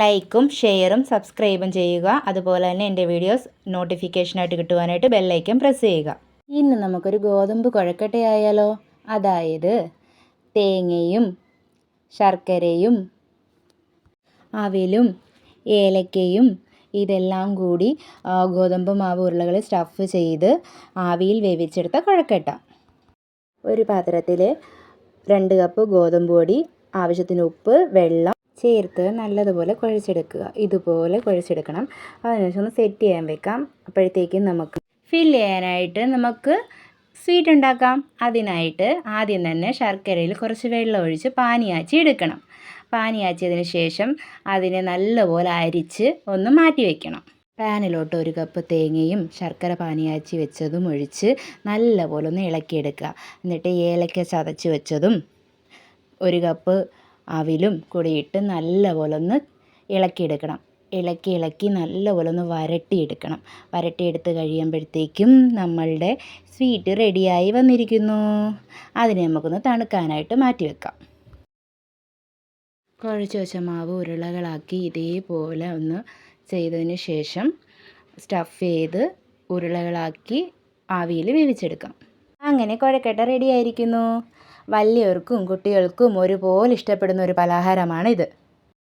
ലൈക്കും ഷെയറും സബ്സ്ക്രൈബും ചെയ്യുക. അതുപോലെ തന്നെ എന്റെ വീഡിയോസ് നോട്ടിഫിക്കേഷനായിട്ട് കിട്ടുവാനായിട്ട് ബെല്ലൈക്കൻ പ്രസ് ചെയ്യുക. ഇന്ന് നമുക്കൊരു ഗോതമ്പ് കുഴക്കട്ടയായാലോ? അതായത് തേങ്ങയും ശർക്കരയും അവിലും ഏലക്കയും ഇതെല്ലാം കൂടി ഗോതമ്പ് മാവ് ഉരുളകൾ സ്റ്റഫ് ചെയ്ത് ആവിയിൽ വേവിച്ചെടുത്ത കുഴക്കട്ട. ഒരു പാത്രത്തിൽ രണ്ട് കപ്പ് ഗോതമ്പ് പൊടി ആവശ്യത്തിന് ഉപ്പ് വെള്ളം ചേർത്ത് നല്ലതുപോലെ കുഴച്ചെടുക്കുക. ഇതുപോലെ കുഴച്ചെടുക്കണം. അതിനുശേഷം ഒന്ന് സെറ്റ് ചെയ്യാൻ വെക്കാം. അപ്പോഴത്തേക്കും നമുക്ക് ഫില്ല് ചെയ്യാനായിട്ട് നമുക്ക് സ്വീറ്റ് ഉണ്ടാക്കാം. അതിനായിട്ട് ആദ്യം തന്നെ ശർക്കരയിൽ കുറച്ച് വെള്ളം ഒഴിച്ച് പാനിയാച്ചി എടുക്കണം. പാനിയാച്ചിയതിന് ശേഷം അതിനെ നല്ലപോലെ അരിച്ച് ഒന്ന് മാറ്റി വയ്ക്കണം പാനിലോട്ട് ഒരു കപ്പ് തേങ്ങയും ശർക്കര പാനിയാച്ചി വെച്ചതും ഒഴിച്ച് നല്ലപോലെ ഒന്ന് ഇളക്കിയെടുക്കുക. എന്നിട്ട് ഏലക്ക ചതച്ച് വെച്ചതും ഒരു കപ്പ് അവിലും കൂടിയിട്ട് നല്ലപോലെ ഒന്ന് ഇളക്കിയെടുക്കണം. ഇളക്കി ഇളക്കി നല്ലപോലെ ഒന്ന് വരട്ടിയെടുക്കണം. വരട്ടിയെടുത്ത് കഴിയുമ്പോഴത്തേക്കും നമ്മളുടെ സ്വീറ്റ് റെഡിയായി വന്നിരിക്കുന്നു. അതിനെ നമുക്കൊന്ന് തണുക്കാനായിട്ട് മാറ്റി വെക്കാം. കുഴച്ച് വെച്ച മാവ് ഉരുളകളാക്കി ഇതേപോലെ ഒന്ന് ചെയ്തതിന് ശേഷം സ്റ്റഫ് ചെയ്ത് ഉരുളകളാക്കി ആവിയിൽ വേവിച്ചെടുക്കാം. അങ്ങനെ കുഴക്കട്ട റെഡി ആയിരിക്കുന്നു വലിയവർക്കും കുട്ടികൾക്കും ഒരുപോലെ ഇഷ്ടപ്പെടുന്ന ഒരു പലഹാരമാണിത്.